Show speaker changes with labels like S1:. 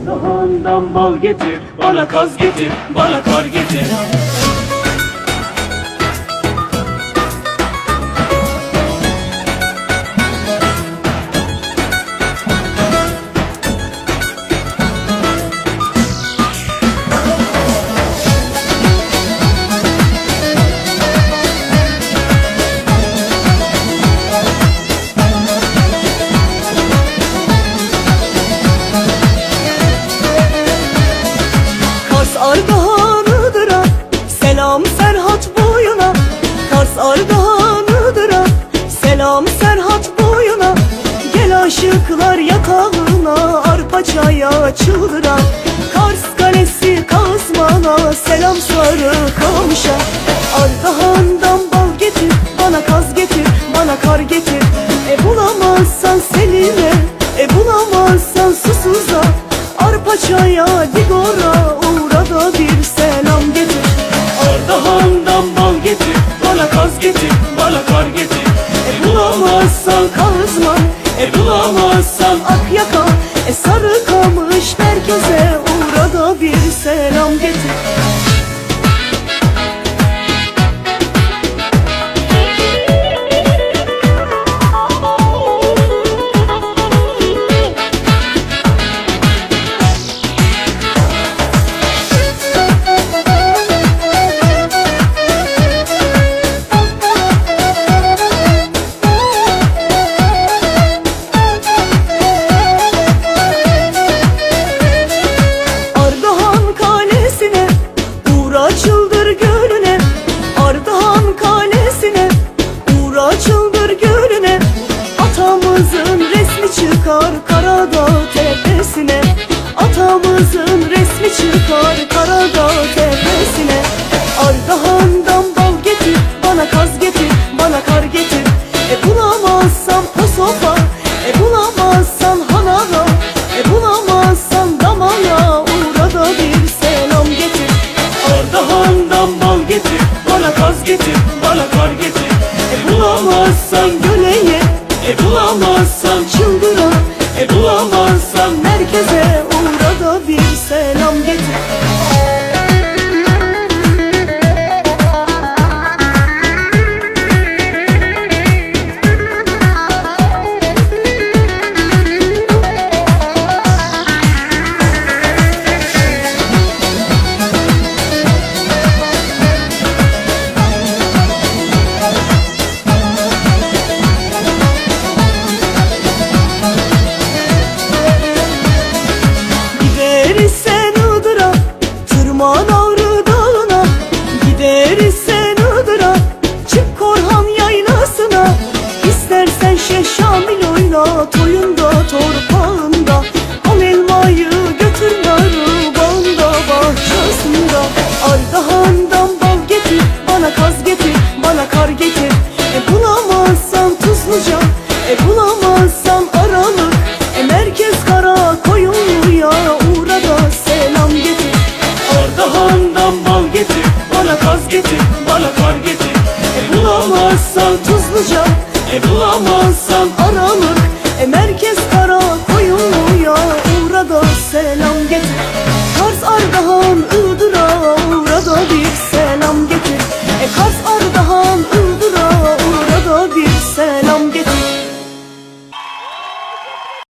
S1: Ardahan'dan bal getir Bana kaz getir Bana kar getir Ardahan'ıdır ha Selam Serhat boyuna. Gel aşıklar yatağına Arpa çaya çıldıra. Kars Kalesi Kazman'a Selam sarı kamışa Ardahan'dan bal getir Bana kaz getir Bana kar getir. E bulamazsan Selim'e E bulamazsan Susuz'a. Arpa çaya digora uğra da bir selam getir. Ardahan'dan bal getir Bana kaz getir Bana kar getir E bulamazsan kazma E bulamazsan ak yaka. E sarı kamış merkeze Atamızın resmi çıkar Karadağ tepesine. Ardahan'dan bal getir Bana kaz getir Bana kar getir. E bulamazsam Kosofa E bulamazsan Hanaga E bulamazsan Damala Uğra da bir selam getir. Ardahan'dan bal getir Bana kaz getir Sen amget bana kar getir. E bulamazsan Tuzluca E bulamazsan Aralık. E merkez kara koyuluya Uğra da selam getir. Kars Ardahan Iğdır'a Uğra da bir selam getir. E Kars Ardahan